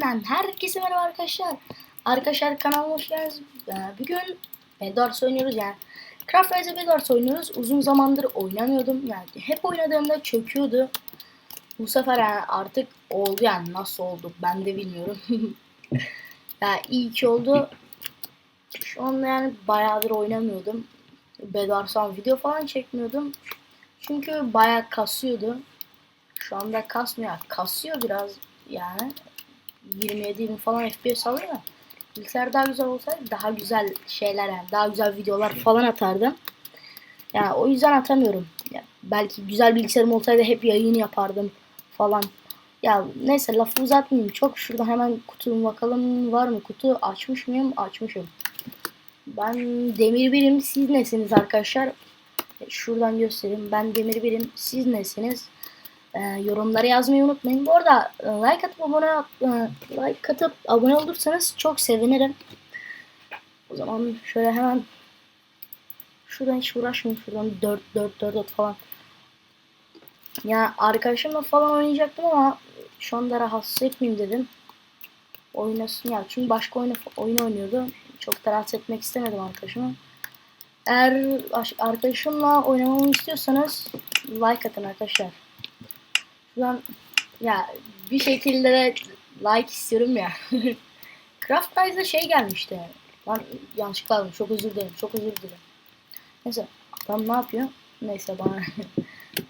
Gaming'den herkese merhaba arkadaşlar. Arkadaşlar kanalıma hoş geldiniz. Ee, Bugün Bedwars oynuyoruz yani. Craft Rise'e Bedwars oynuyoruz. Uzun zamandır oynamıyordum. Yani hep oynadığımda çöküyordu. Bu sefer yani artık oldu yani nasıl oldu ben de bilmiyorum. ya iyi ki oldu. Şu anda yani bayağıdır oynamıyordum. Bedwars'tan video falan çekmiyordum. Çünkü bayağı kasıyordu. Şu anda kasmıyor. Kasıyor biraz yani. 27 20 falan FPS alıyor. Bilgisayar daha güzel olsaydı daha güzel şeyler yani daha güzel videolar falan atardım. Yani o yüzden atamıyorum. Ya belki güzel bilgisayarım olsaydı hep yayın yapardım falan. Ya neyse lafı uzatmayayım. Çok şurada hemen kutuma bakalım var mı kutu açmış mıyım? Açmışım. Ben demir birim siz nesiniz arkadaşlar? Şuradan göstereyim. Ben demir birim siz nesiniz? Ee, yorumlara yazmayı unutmayın. Bu arada e, like atıp abone e, like atıp abone olursanız çok sevinirim. O zaman şöyle hemen şuradan hiç uğraşmayayım. Şuradan 4 4 4 4 falan. Ya arkadaşımla falan oynayacaktım ama şu anda rahatsız etmeyeyim dedim. Oynasın ya. Çünkü başka oyun, oyun oynuyordu. Çok da rahatsız etmek istemedim arkadaşımı. Eğer arkadaşımla oynamamı istiyorsanız like atın arkadaşlar. Şuradan ya bir şekilde de like istiyorum ya. Craft Rise'da şey gelmişti. Ben yanlışlıkla aldım. Çok özür dilerim. Çok özür dilerim. Neyse. Adam ne yapıyor? Neyse bana.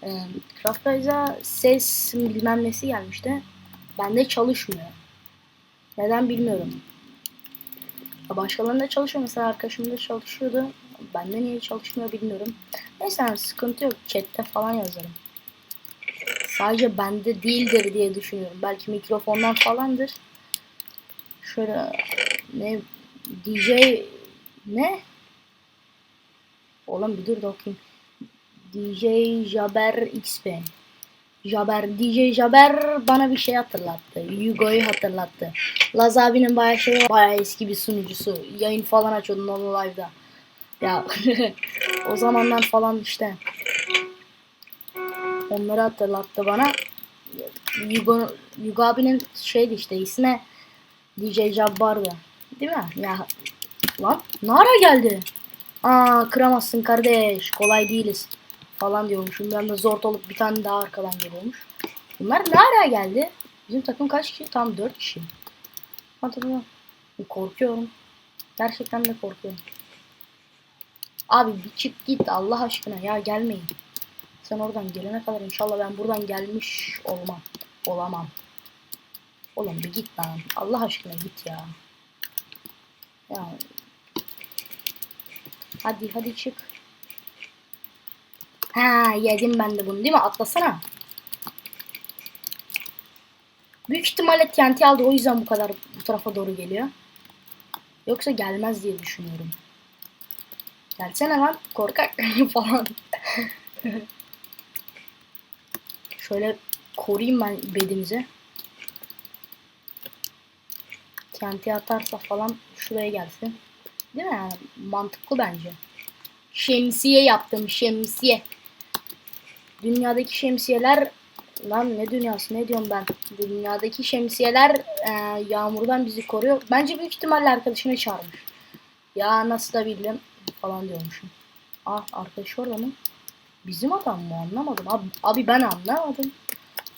Craft Rise'a ses bilmem nesi gelmişti. Bende çalışmıyor. Neden bilmiyorum. Başkalarında çalışıyor. Mesela arkadaşımda çalışıyordu. Bende niye çalışmıyor bilmiyorum. Neyse sıkıntı yok. Chat'te falan yazarım. Sadece bende değildir diye düşünüyorum. Belki mikrofondan falandır. Şöyle ne DJ ne? Oğlum bir dur da okuyayım. DJ Jaber XP. Jaber, DJ Jaber bana bir şey hatırlattı. Yugo'yu hatırlattı. Laz abinin bayağı şey bayağı eski bir sunucusu. Yayın falan açıyordu Nono Live'da. Ya o zamanlar falan işte. Onları hatırlattı bana. Yugo, Yugo abinin şeydi işte ismi DJ Jabbar'dı. Değil mi? Ya lan ne ara geldi? Aa kıramazsın kardeş. Kolay değiliz. Falan diyormuşum. Ben de zor olup bir tane daha arkadan geliyormuş. Bunlar ne ara geldi? Bizim takım kaç kişi? Tam 4 kişi. Hatırlıyorum. Korkuyorum. Gerçekten de korkuyorum. Abi bir çık git Allah aşkına ya gelmeyin. Sen oradan gelene kadar inşallah ben buradan gelmiş olmam. Olamam. Oğlum bir git lan. Allah aşkına git ya. Ya. Hadi hadi çık. Ha yedim ben de bunu değil mi? Atlasana. Büyük ihtimalle TNT aldı o yüzden bu kadar bu tarafa doğru geliyor. Yoksa gelmez diye düşünüyorum. Gelsene lan korkak falan. Şöyle koruyayım ben bedimizi. TNT atarsa falan şuraya gelsin. Değil mi? Mantıklı bence. Şemsiye yaptım şemsiye. Dünyadaki şemsiyeler lan ne dünyası ne diyorum ben. Dünyadaki şemsiyeler e, yağmurdan bizi koruyor. Bence büyük ihtimalle arkadaşını çağırmış. Ya nasıl da bildim falan diyormuşum. Ah arkadaş orada mı? Bizim adam mı anlamadım. Abi, abi ben anlamadım.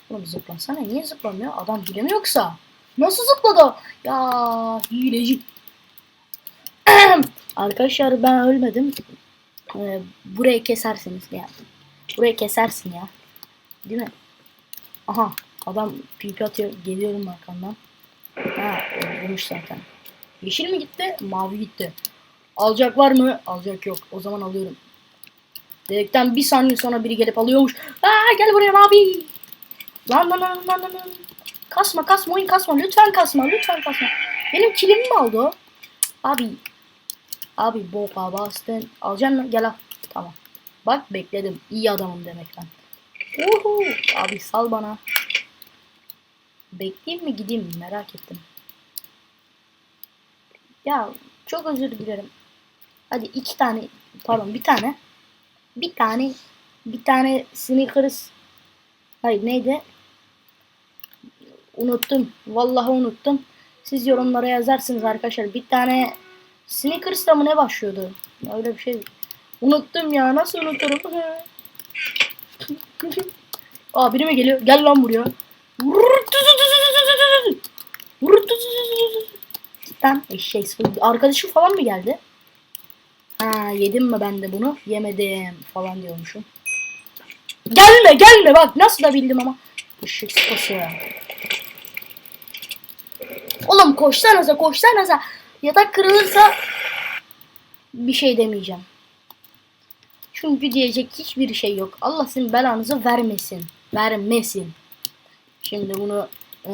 Oğlum zıplasana niye zıplamıyor? Adam hile mi yoksa? Nasıl zıpladı? Ya hileci. Arkadaşlar ben ölmedim. Ee, burayı kesersiniz ya. Burayı kesersin ya. Değil mi? Aha adam pipi atıyor. Geliyorum arkandan. Ha öldürmüş zaten. Yeşil mi gitti? Mavi gitti. Alacak var mı? Alacak yok. O zaman alıyorum. Dedikten bir saniye sonra biri gelip alıyormuş. Aa gel buraya abi. Lan lan lan lan lan. Kasma kasma oyun kasma. Lütfen kasma lütfen kasma. Benim kilimi mi aldı o? Abi. Abi boka bastın. Alacaksın mı? Gel al. Tamam. Bak bekledim. İyi adamım demek ben. Uhu. Abi sal bana. Bekleyeyim mi gideyim mi? Merak ettim. Ya çok özür dilerim. Hadi iki tane pardon bir tane bir tane bir tane Snickers hayır neydi Unuttum. Vallahi unuttum. Siz yorumlara yazarsınız arkadaşlar. Bir tane Snickers'ta mı ne başlıyordu? Öyle bir şey. Unuttum ya. Nasıl unuturum? Aa biri mi geliyor? Gel lan buraya. Lan eşek sıfır. Arkadaşı falan mı geldi? Ha yedim mi ben de bunu? Yemedim falan diyormuşum. Gelme gelme bak nasıl da bildim ama. Eşek sıpası ya. Oğlum koşsanıza koşsanıza. Yatak kırılırsa bir şey demeyeceğim. Çünkü diyecek hiçbir şey yok. Allah sizin belanızı vermesin. Vermesin. Şimdi bunu e,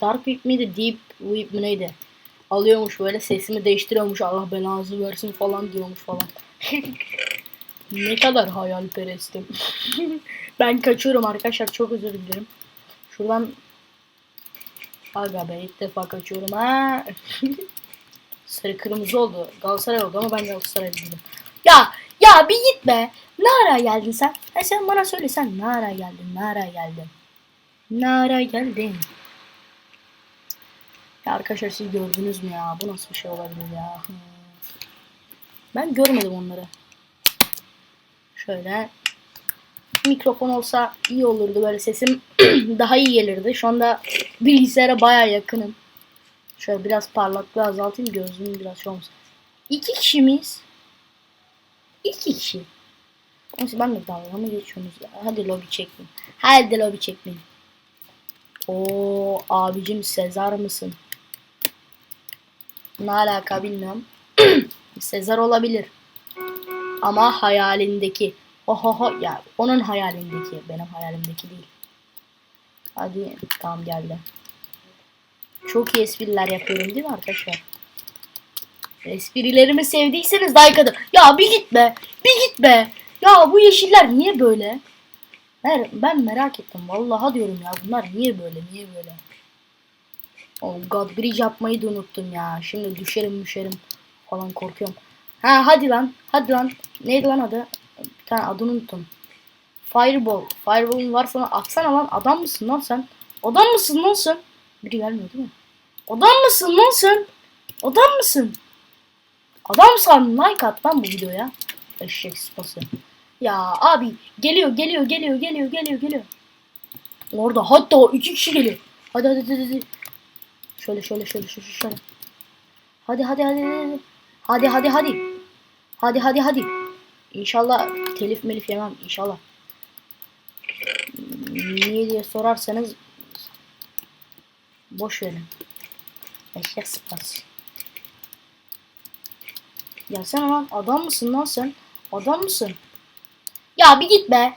Dark Whip miydi? Deep Whip mi neydi? Alıyormuş böyle sesimi değiştiriyormuş. Allah belanızı versin falan diyormuş falan. ne kadar hayalperestim. ben kaçıyorum arkadaşlar. Çok özür dilerim. Şuradan Aga be ilk defa kaçıyorum ha. Sarı kırmızı oldu. Galatasaray oldu ama ben Galatasaray değilim. Ya ya bir git be. Ne ara geldin sen? Ha sen bana söyle sen ne ara geldin? Ne ara geldin? Ne ara geldin? Ya arkadaşlar siz gördünüz mü ya? Bu nasıl bir şey olabilir ya? Ben görmedim onları. Şöyle mikrofon olsa iyi olurdu böyle sesim daha iyi gelirdi. Şu anda bilgisayara baya yakınım. Şöyle biraz parlaklığı azaltayım gözlüğüm biraz şey olmasın. İki kişi miyiz? İki kişi. Neyse ben de dalga mı geçiyorsunuz ya? Hadi lobi çekmeyin. Hadi lobi çekmeyin. Oo abicim Sezar mısın? Ne alaka bilmiyorum. Sezar olabilir. Ama hayalindeki. Ohoho ya onun hayalindeki benim hayalimdeki değil. Hadi tamam geldi. Çok iyi espriler yapıyorum değil mi arkadaşlar? Esprilerimi sevdiyseniz like atın. Ya bir git be. Bir git be. Ya bu yeşiller niye böyle? Ben, ben merak ettim. Vallahi diyorum ya bunlar niye böyle? Niye böyle? Oh God bridge yapmayı da unuttum ya. Şimdi düşerim düşerim falan korkuyorum. Ha hadi lan. Hadi lan. Neydi lan adı? Bir tane adını unuttum. Fireball. Fireball'un var sana atsana lan. Adam mısın lan sen? Adam mısın lan sen? Biri gelmiyor değil mi? Adam mısın lan sen? Adam mısın? Adamsan like at lan bu videoya. Eşek sıpası. Ya abi geliyor geliyor geliyor geliyor geliyor geliyor. Orada hatta iki kişi geliyor. Hadi hadi hadi hadi. Şöyle şöyle şöyle şöyle şöyle. Hadi hadi hadi hadi. Hadi hadi hadi. Hadi hadi. İnşallah telif melif yemem inşallah. Niye diye sorarsanız boş verin. Eşek sıpası. Ya sen lan adam mısın lan sen? Adam mısın? Ya bir git be.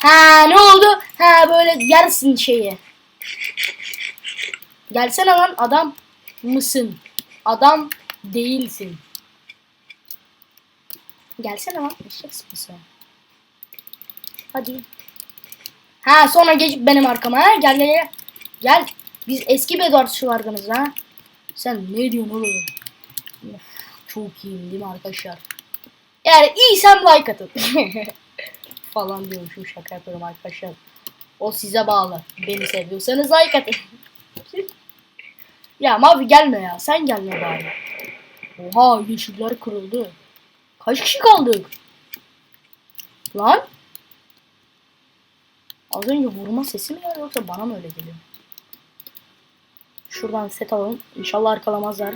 Ha ne oldu? Ha böyle yersin şeyi. Gelsene lan adam mısın? Adam değilsin. Gelsene lan eşek sıpası. Hadi. Ha sonra geç benim arkama ha gel gel gel. Gel. Biz eski Bedwars'çılardanız ha. Sen ne diyorsun oğlum? Of, çok iyiyim değil mi arkadaşlar? Yani iyiysem like atın. Falan diyormuşum şaka yapıyorum arkadaşlar. O size bağlı. Beni seviyorsanız like atın. ya mavi gelme ya. Sen gelme bari. Oha yeşiller kırıldı. Kaç kişi kaldık? Lan? Az önce vurma sesi mi geldi yoksa bana mı öyle geliyor? Şuradan set alalım. İnşallah arkalamazlar.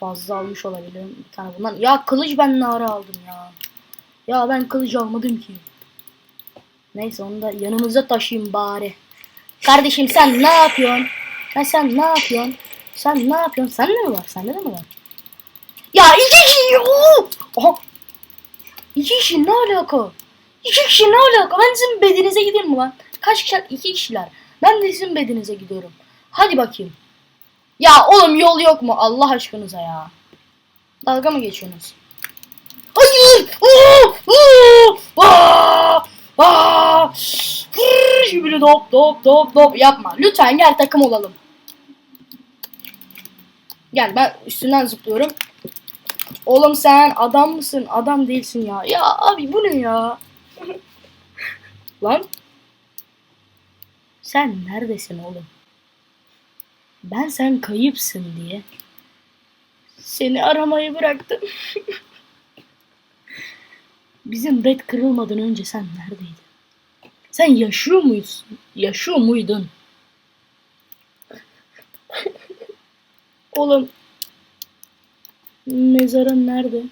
Fazla almış olabilirim. Bir tane bundan. Ya kılıç ben ne aldım ya. Ya ben kılıç almadım ki. Neyse onu da yanımıza taşıyayım bari. Kardeşim sen ne yapıyorsun? Ha sen ne yapıyorsun? Sen ne yapıyorsun? Sende mi var? Sende de mi var? Ya iki kişi. Oo! İki kişi ne alaka? İki kişi ne alaka? Ben sizin bedenize gidiyorum mu lan? Kaç kişiler? İki kişiler. Ben de sizin bedenize gidiyorum. Hadi bakayım. Ya oğlum yol yok mu? Allah aşkınıza ya. Dalga mı geçiyorsunuz? Hayır! Oo! Aa! Aa! Şimdi dop dop dop dop yapma. Lütfen gel takım olalım. Gel ben üstünden zıplıyorum. Oğlum sen adam mısın? Adam değilsin ya. Ya abi bu ne ya? Lan. Sen neredesin oğlum? Ben sen kayıpsın diye. Seni aramayı bıraktım. Bizim bed kırılmadan önce sen neredeydin? Sen yaşıyor muydun? Yaşıyor muydun? Oğlum mezarın nerede?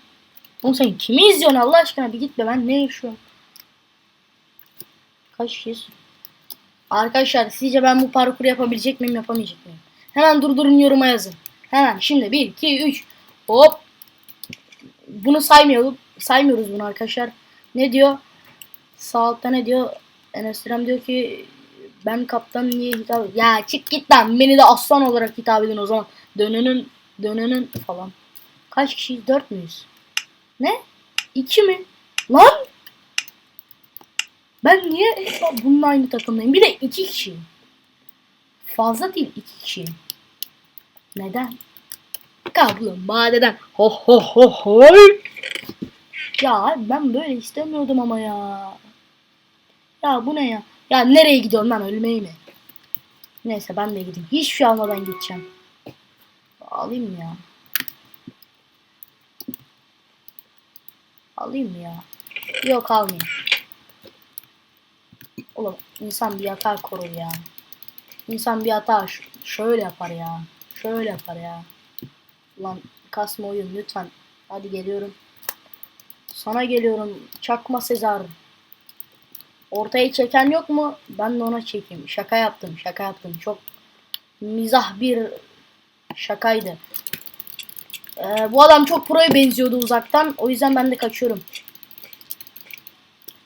Oğlum sen kimi izliyorsun Allah aşkına bir git be ben ne yaşıyorum? Kaç kişiyiz? Arkadaşlar sizce ben bu parkuru yapabilecek miyim yapamayacak mıyım? Hemen durdurun yoruma yazın. Hemen şimdi 1 2 3 hop. Bunu saymayalım. Saymıyoruz bunu arkadaşlar. Ne diyor? Sağ ne diyor? Enes diyor ki ben kaptan niye hitap Ya çık git lan. Beni de aslan olarak hitap edin o zaman. Dönünün dönünün falan. Kaç kişiyiz? Dört müyüz? Ne? İki mi? Lan! Ben niye bununla aynı takımdayım? Bir de iki kişiyim. Fazla değil iki kişiyim. Neden? Kaplumbağadan. Ho ho ho ho. Ya ben böyle istemiyordum ama ya. Ya bu ne ya? Ya nereye gidiyorum ben ölmeyi mi? Neyse ben de gideyim. Hiçbir şey almadan gideceğim. Alayım ya? Alayım ya? Yok almayayım. Oğlum insan bir hata korur ya. İnsan bir hata şöyle yapar ya. Şöyle yapar ya. Ulan kasma oyun lütfen. Hadi geliyorum. Sana geliyorum. Çakma Sezar. Ortaya çeken yok mu? Ben de ona çekeyim. Şaka yaptım. Şaka yaptım. Çok mizah bir şakaydı. Ee, bu adam çok pro'ya benziyordu uzaktan. O yüzden ben de kaçıyorum.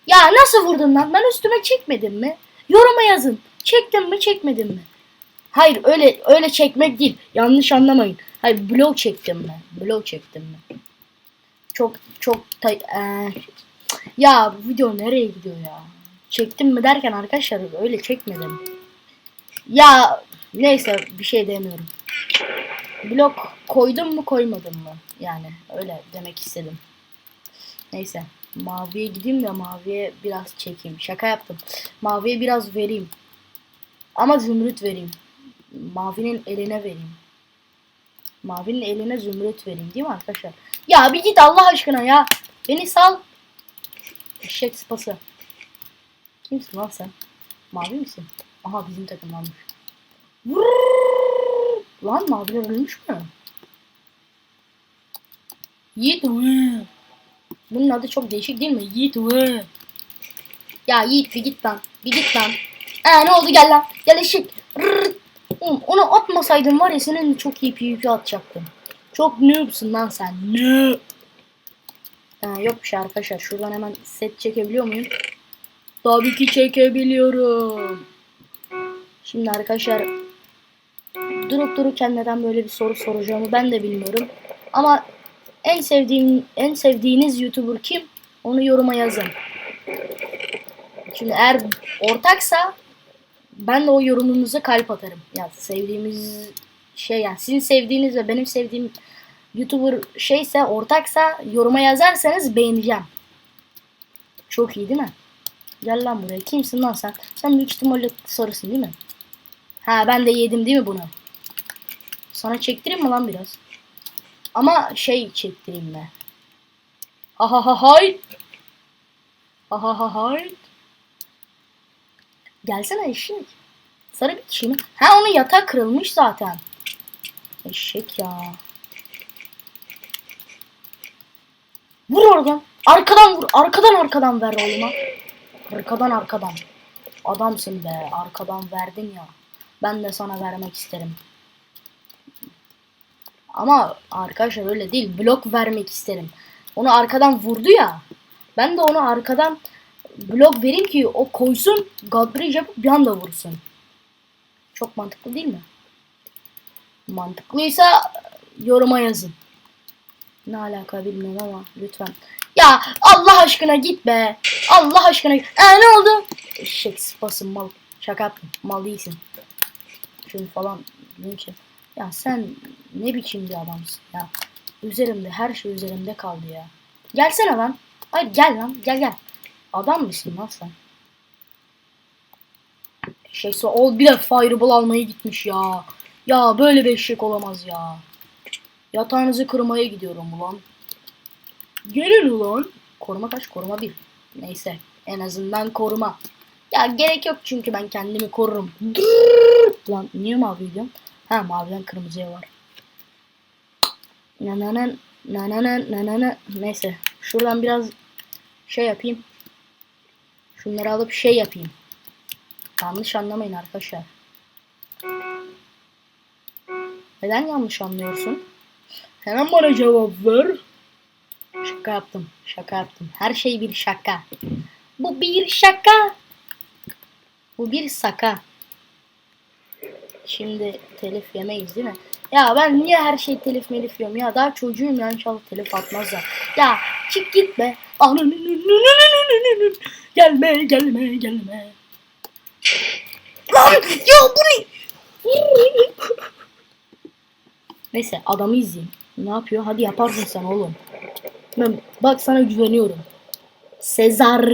Ya nasıl vurdun lan? Ben üstüme çekmedim mi? Yoruma yazın. Çektim mi çekmedim mi? Hayır öyle öyle çekmek değil. Yanlış anlamayın. Hayır blok çektim mi? Blok çektim mi? Çok çok ta- eee, ya bu video nereye gidiyor ya? Çektim mi derken arkadaşlar öyle çekmedim. Ya neyse bir şey demiyorum. Blok koydum mu koymadım mı? Yani öyle demek istedim. Neyse. Maviye gideyim de maviye biraz çekeyim. Şaka yaptım. Maviye biraz vereyim. Ama zümrüt vereyim. Mavinin eline vereyim. Mavinin eline zümrüt vereyim değil mi arkadaşlar? Ya bir git Allah aşkına ya. Beni sal. Eşek sıpası. Kimsin lan sen? Mavi misin? Aha bizim takımdanmış. Vurr! Lan maviler ölmüş mü? Yiğit vı. Bunun adı çok değişik değil mi? Yiğit vı. Ya Yiğit bir git lan. Bir git lan. Ee ne oldu gel lan. Gel eşek. Onu atmasaydın var ya senin çok iyi PvP atacaktım. Çok noobsun lan sen. Noob. Ha, yok bir şey arkadaşlar. Şuradan hemen set çekebiliyor muyum? Tabii ki çekebiliyorum. Şimdi arkadaşlar durup dururken neden böyle bir soru soracağımı ben de bilmiyorum. Ama en sevdiğim en sevdiğiniz YouTuber kim? Onu yoruma yazın. Şimdi eğer ortaksa ben de o yorumunuza kalp atarım. Ya sevdiğimiz şey yani sizin sevdiğiniz ve benim sevdiğim YouTuber şeyse ortaksa yoruma yazarsanız beğeneceğim. Çok iyi değil mi? Gel lan buraya. Kimsin lan sen? Sen büyük ihtimalle sarısın değil mi? Ha ben de yedim değil mi bunu? Sana çektireyim mi lan biraz? Ama şey çektireyim mi? Ha ha ha hay. Ha ha ha hay. Gelsene eşek. Sarı bir kişi mi? Ha onun yatağı kırılmış zaten. Eşek ya. Vur oradan. Arkadan vur. Arkadan arkadan ver oğluma. Arkadan arkadan. Adamsın be. Arkadan verdin ya. Ben de sana vermek isterim. Ama arkadaşlar öyle değil. Blok vermek isterim. Onu arkadan vurdu ya. Ben de onu arkadan blok vereyim ki o koysun. Godbridge yapıp bir anda vursun. Çok mantıklı değil mi? Mantıklıysa yoruma yazın. Ne alaka bilmiyorum ama lütfen. Ya Allah aşkına git be. Allah aşkına. Ee, ne oldu? Eşek sıpası mal. Şaka yaptım. Mal değilsin. Şunu falan. Ne için? Ya sen ne biçim bir adamsın ya. Üzerimde her şey üzerimde kaldı ya. Gelsene lan. Hayır gel lan gel gel. Adam mısın lan sen? Şeyse ol bir de fireball almaya gitmiş ya. Ya böyle bir olamaz ya. Yatağınızı kırmaya gidiyorum ulan. Gelin ulan. Koruma kaç? Koruma bir. Neyse. En azından koruma. Ya gerek yok çünkü ben kendimi korurum. Dırrrr. Lan niye mavi diyorum? Ha maviden kırmızıya var. Nananan nananan nanana neyse. Şuradan biraz şey yapayım. Şunları alıp şey yapayım. Yanlış anlamayın arkadaşlar. Neden yanlış anlıyorsun? Hemen bana cevap ver. Şaka yaptım. Şaka yaptım. Her şey bir şaka. Bu bir şaka. Bu bir saka. Şimdi telif yemeyiz değil mi? Ya ben niye her şey telif melif yiyorum ya? Daha çocuğum ya inşallah telif atmazlar. Ya çık git be. Gelme gelme gelme. Lan ya bu ne? Neyse adamı izleyeyim. Ne yapıyor? Hadi yaparsın sen oğlum. Ben, bak sana güveniyorum. Sezar.